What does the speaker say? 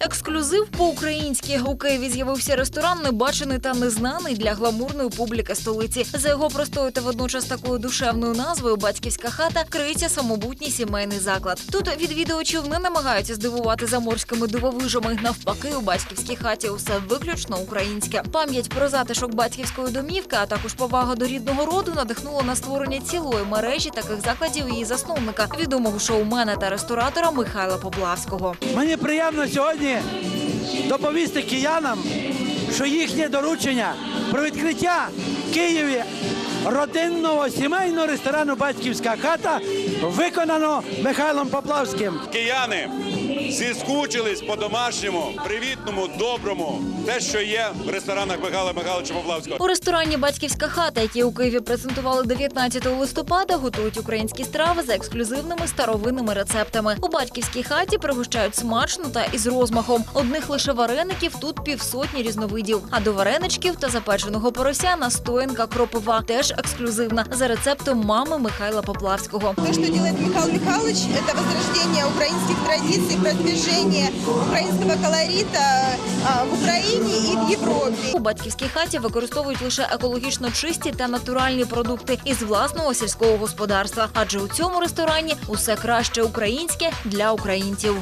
Ексклюзив по-українськи у Києві з'явився ресторан, небачений та незнаний для гламурної публіки столиці. За його простою та водночас такою душевною назвою Батьківська хата криється самобутній сімейний заклад. Тут відвідувачів не намагаються здивувати заморськими дивовижами. Навпаки, у батьківській хаті усе виключно українське. Пам'ять про затишок батьківської домівки, а також повага до рідного роду надихнула на створення цілої мережі таких закладів її засновника, відомого шоумена та ресторатора Михайла Поплавського. Мені приємно сьогодні доповісти киянам, що їхнє доручення про відкриття в Києві родинного сімейного ресторану Батьківська хата виконано Михайлом Поплавським. Кияни зіскучились по-домашньому, привітному, доброму, те, що є в ресторанах Михайла Михайловича Поплавського. У ресторані Батьківська хата, який у Києві презентували 19 листопада, готують українські страви за ексклюзивними старовинними рецептами. У батьківській хаті пригощають смачно та із розмахом. Одних лише вареників тут півсотні різновидів. А до вареничків та запеченого порося настоянка кропива теж ексклюзивна за рецептом мами Михайла Поплавського. То, что делает Михаил Михайлович, это возрождение украинских традиций, продвижение украинского колорита в Украине и в Европе. У батьківській хаті використовують лише екологічно чисті та натуральні продукти із власного сільського господарства. Адже у цьому ресторані усе краще українське для українців.